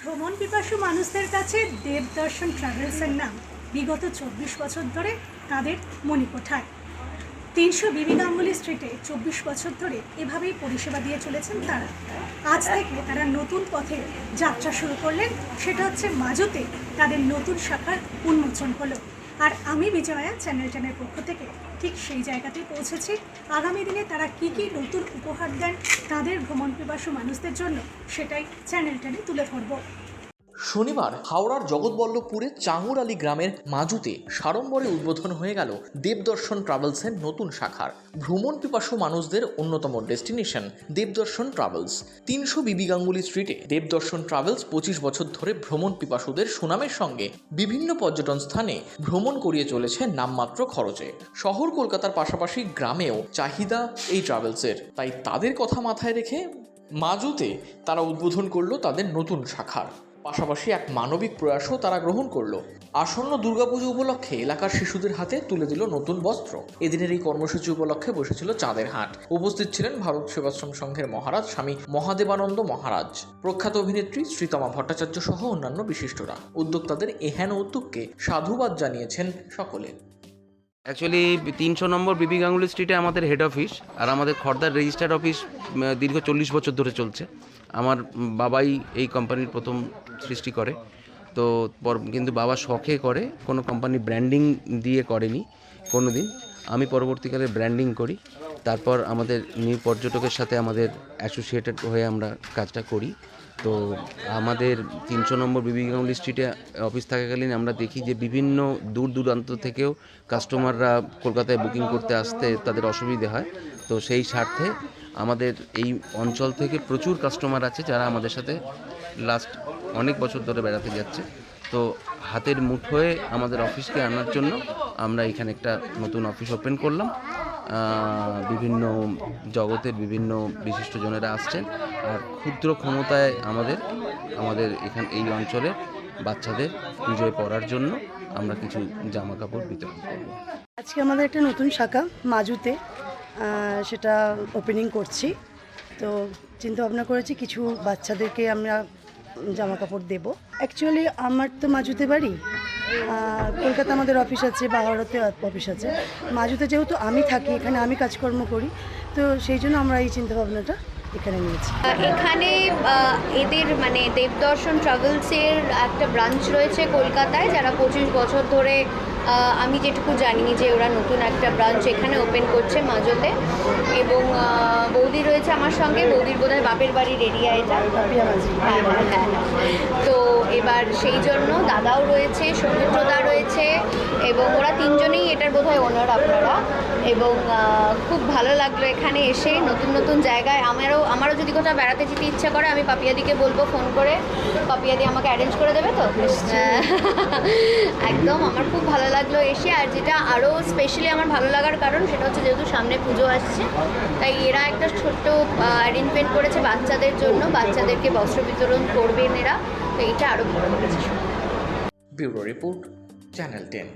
ভ্রমণ পিপাসু মানুষদের কাছে দেবদর্শন ট্রাভেলসের নাম বিগত চব্বিশ বছর ধরে তাদের মণিকোঠায় তিনশো বিবি গাঙ্গুলি স্ট্রিটে চব্বিশ বছর ধরে এভাবেই পরিষেবা দিয়ে চলেছেন তারা। আজ থেকে তারা নতুন পথে যাত্রা শুরু করলেন, সেটা হচ্ছে মাজুতে তাদের নতুন শাখার উন্মোচন হলো। আর আমি বিজয়া চ্যানেল চ্যানেলের পক্ষ থেকে ঠিক সেই জায়গাতেই পৌঁছেছি। আগামী দিনে তারা কি কি নতুন উপহার দেন, তাদের ভ্রমণ পিপাসু মানুষদের জন্য সেটাই চ্যানেল চ্যানেল তুলে ধরবো। শনিবার হাওড়ার জগৎবল্লভপুরে চাঙুর আলী গ্রামের মাজুতে সাড়ম্বরে উদ্বোধন হয়ে গেল দেবদর্শন ট্রাভেলসের নতুন শাখার। ভ্রমণ পিপাসু মানুষদের অন্যতম ডেস্টিনেশন, দেবদর্শন ট্রাভেলস। তিনশো বিবি গাঙ্গুলি স্ট্রিটে দেবদর্শন ট্রাভেলস পঁচিশ বছর ধরে ভ্রমণ পিপাসুদের সুনামের সঙ্গে বিভিন্ন পর্যটন স্থানে ভ্রমণ করিয়ে চলেছে নামমাত্র খরচে। শহর কলকাতার পাশাপাশি গ্রামেও চাহিদা এই ট্রাভেলসের। তাই তাদের কথা মাথায় রেখে মাজুতে তারা উদ্বোধন করল তাদের নতুন শাখার। পাশাপাশি এক মানবিক প্রয়াসও তারা গ্রহণ করল। আসন্ন দুর্গাপুজো উপলক্ষে এলাকার শিশুদের হাতে তুলে দিল নতুন বস্ত্র। এদিনের এই কর্মসূচি উপলক্ষে বসেছিল চাঁদের হাট। উপস্থিত ছিলেন ভারত সেবাশ্রম সংঘের মহারাজ স্বামী মহাদেবানন্দ মহারাজ। প্রখ্যাত অভিনেত্রী শ্রীতমা ভট্টাচার্য সহ অন্যান্য বিশিষ্টরা। উদ্যোক্তাদের এহেন উদ্যোগকে সাধুবাদ জানিয়েছেন সকলে। অ্যাকচুয়ালি তিনশো নম্বর বিবি গাঙ্গুলি স্ট্রিটে আমাদের হেড অফিস আর আমাদের খর্দার রেজিস্টার্ড অফিস দীর্ঘ চল্লিশ বছর ধরে চলছে। আমার বাবাই এই কোম্পানির প্রথম সৃষ্টি করে। তো কিন্তু বাবা শখে করে, কোনো কোম্পানি ব্র্যান্ডিং দিয়ে করেনি। কোনো দিন আমি পরবর্তীকালে ব্র্যান্ডিং করি। তারপর আমাদের নিউ পর্যটকের সাথে আমাদের অ্যাসোসিয়েটেড হয়ে আমরা কাজটা করি। তো আমাদের তিনশো নম্বর বিবি গাঙ্গুলি স্ট্রিটে অফিস থাকাকালীন আমরা দেখি যে বিভিন্ন দূর দূরান্ত থেকেও কাস্টমাররা কলকাতায় বুকিং করতে আসতে তাদের অসুবিধে হয়। তো সেই স্বার্থে আমাদের এই অঞ্চল থেকে প্রচুর কাস্টমার আছে যারা আমাদের সাথে লাস্ট অনেক বছর ধরে বেড়াতে যাচ্ছে। তো হাতের মুঠোয় আমাদের অফিসকে আনার জন্য আমরা এখানে একটা নতুন অফিস ওপেন করলাম। বিভিন্ন জগতের বিভিন্ন বিশিষ্টজনেরা আসছেন আর ক্ষুদ্র ক্ষমতায় আমাদের আমাদের এখান, এই অঞ্চলে বাচ্চাদের পুজোয় পড়ার জন্য আমরা কিছু জামা কাপড় বিতরণ করব। আজকে আমাদের একটা নতুন শাখা, মাজুতে সেটা ওপেনিং করছি। তো চিন্তা ভাবনা করেছি কিছু বাচ্চাদেরকে আমরা জামা কাপড় দেব। অ্যাকচুয়ালি আমার তো মাজুতে বাড়ি কলকাতা আমাদের অফিস আছে বাহারতে অফিস আছে। মাজুতে যেহেতু আমি থাকি এখানে আমি কাজকর্ম করি তো সেই জন্য আমরা এই চিন্তা ভাবনাটা এখানে নিয়েছি। এখানে এদের মানে দেবদর্শন ট্রাভেলসের একটা ব্রাঞ্চ রয়েছে কলকাতায় যারা পঁচিশ বছর ধরে আমি যেটুকু জানি যে ওরা নতুন একটা ব্রাঞ্চ এখানে ওপেন করছে মাজোতে এবং বৌদি রয়েছে আমার সঙ্গে বৌদির বোধহয় বাপের বাড়ির এরিয়া এটা। হ্যাঁ হ্যাঁ। এবার সেই জন্য দাদাও রয়েছে সৌমিত্রদা রয়েছে এবং ওরা তিনজনেই এটার বোধহয় ওনার আপনারা। এবং খুব ভালো লাগল এখানে এসে নতুন নতুন জায়গায়। আমারও আমারও যদি কোথাও বেড়াতে যেতে ইচ্ছা করে আমি পাপিয়াদিকে বলব ফোন করে। পাপিয়াদি আমাকে অ্যারেঞ্জ করে দেবে তো। একদম আমার খুব ভালো লাগল এসে। আর যেটা আরও স্পেশালি আমার ভালো লাগার কারণ সেটা হচ্ছে যেহেতু সামনে পুজো আসছে তাই এরা একটা ছোট্ট অ্যারেঞ্জমেন্ট করেছে বাচ্চাদের জন্য। বাচ্চাদেরকে বস্ত্র বিতরণ করবেন এরা। তো এইটা আরও ভালো লেগেছে ব্যুরো রিপোর্ট চ্যানেল টেন।